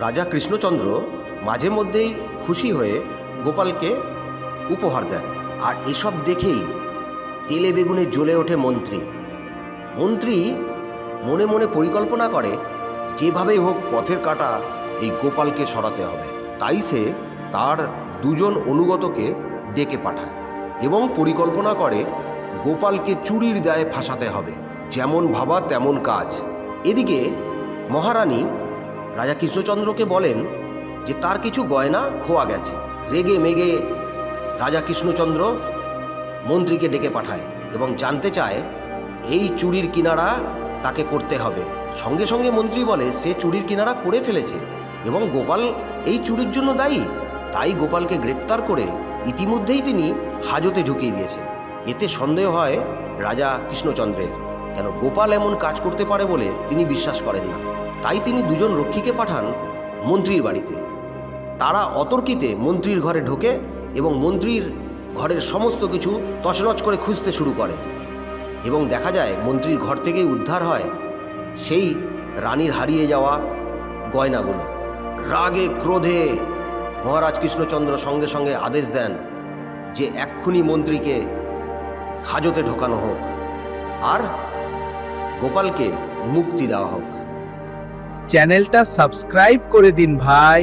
রাজা কৃষ্ণচন্দ্র মাঝে মধ্যেই খুশি হয়ে গোপালকে উপহার দেন। আর এসব দেখেই তেলে বেগুনে জ্বলে ওঠে মন্ত্রী। মন্ত্রী মনে মনে পরিকল্পনা করে, যেভাবেই হোক পথের কাটা এই গোপালকে সরাতে হবে। তাই সে তার দুজন অনুগতকে ডেকে পাঠায় এবং পরিকল্পনা করে গোপালকে চুরির দায়ে ফাঁসাতে হবে। যেমন ভাবা তেমন কাজ। এদিকে মহারানী রাজা কৃষ্ণচন্দ্রকে বলেন যে তার কিছু গয়না খোয়া গেছে। রেগে মেগে রাজা কৃষ্ণচন্দ্র মন্ত্রীকে ডেকে পাঠায় এবং জানতে চায়, এই চুরির কিনারা তাকে করতে হবে। সঙ্গে সঙ্গে মন্ত্রী বলে, সে চুরির কিনারা করে ফেলেছে এবং গোপাল এই চুরির জন্য দায়ী। তাই গোপালকে গ্রেপ্তার করে ইতিমধ্যেই তিনি হাজতে ঢুকিয়ে দিয়েছেন। এতে সন্দেহ হয় রাজা কৃষ্ণচন্দ্রের। কেন গোপাল এমন কাজ করতে পারে বলে তিনি বিশ্বাস করেন না। তাই তিনি দুজন রক্ষীকে পাঠান মন্ত্রীর বাড়িতে। তারা অতর্কিতে মন্ত্রীর ঘরে ঢোকে এবং মন্ত্রীর ঘরের সমস্ত কিছু তছনছ করে খুঁজতে শুরু করে। এবং দেখা যায় মন্ত্রীর ঘর থেকেই উদ্ধার হয় সেই রানীর হারিয়ে যাওয়া গয়নাগুলো। রাগে, ক্রোধে মহারাজ কৃষ্ণচন্দ্র সঙ্গে সঙ্গে আদেশ দেন যে এক্ষুনি মন্ত্রীকে হাজতে ঢোকানো হোক আর গোপালকে মুক্তি দেওয়া হোক। চ্যানেলটা সাবস্ক্রাইব করে দিন ভাই।